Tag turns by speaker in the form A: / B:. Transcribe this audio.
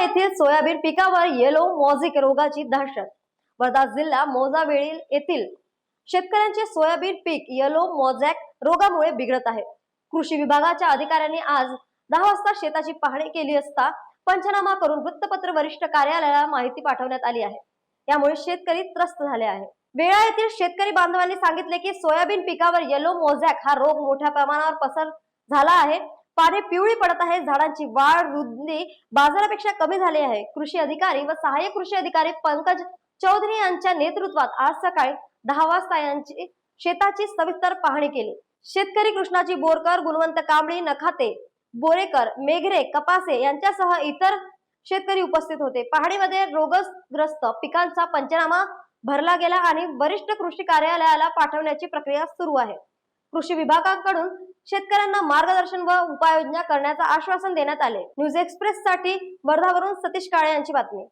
A: येथील सोयाबीन पिकावर येलो मॉझिक रोगाची दहशत. वर्धा जिल्हा मोजावेळी येथील शेतकऱ्यांचे सोयाबीन पीक येलो मोझॅक रोगामुळे बिघडत आहे. कृषी विभागाच्या अधिकाऱ्यांनी आज दहा वाजता शेताची पाहणी केली असता पंचनामा करून वृत्तपत्र वरिष्ठ कार्यालयाला माहिती पाठवण्यात आली आहे. त्यामुळे शेतकरी त्रस्त झाले आहे वेळा येथील शेतकरी बांधवांनी सांगितले की सोयाबीन पिकावर येलो मोझॅक हा रोग मोठ्या प्रमाणावर पसर झाला आहे. पाने पिवळी पडत आहे झाडांची वाढ रुंदी बाजारापेक्षा कमी झाली आहे. कृषी अधिकारी व सहाय्यक कृषी अधिकारी पंकज चौधरी यांच्या नेतृत्वात आज सकाळी दहा वाजता यांची शेताची सविस्तर पाहणी केली. शेतकरी कृष्णाजी बोरकर गुणवंत कांबळी नखाते बोरेकर मेघरे कपासे यांच्यासह इतर शेतकरी उपस्थित होते. पहाडीमध्ये रोगग्रस्त पिकांचा पंचनामा भरला गेला आणि वरिष्ठ कृषी कार्यालयाला पाठवण्याची प्रक्रिया सुरू आहे. कृषी विभागाकडून शेतकऱ्यांना मार्गदर्शन व उपाययोजना करण्याचं आश्वासन देण्यात आले. न्यूज एक्सप्रेस साठी वर्धावरून सतीश काळे यांची बातमी.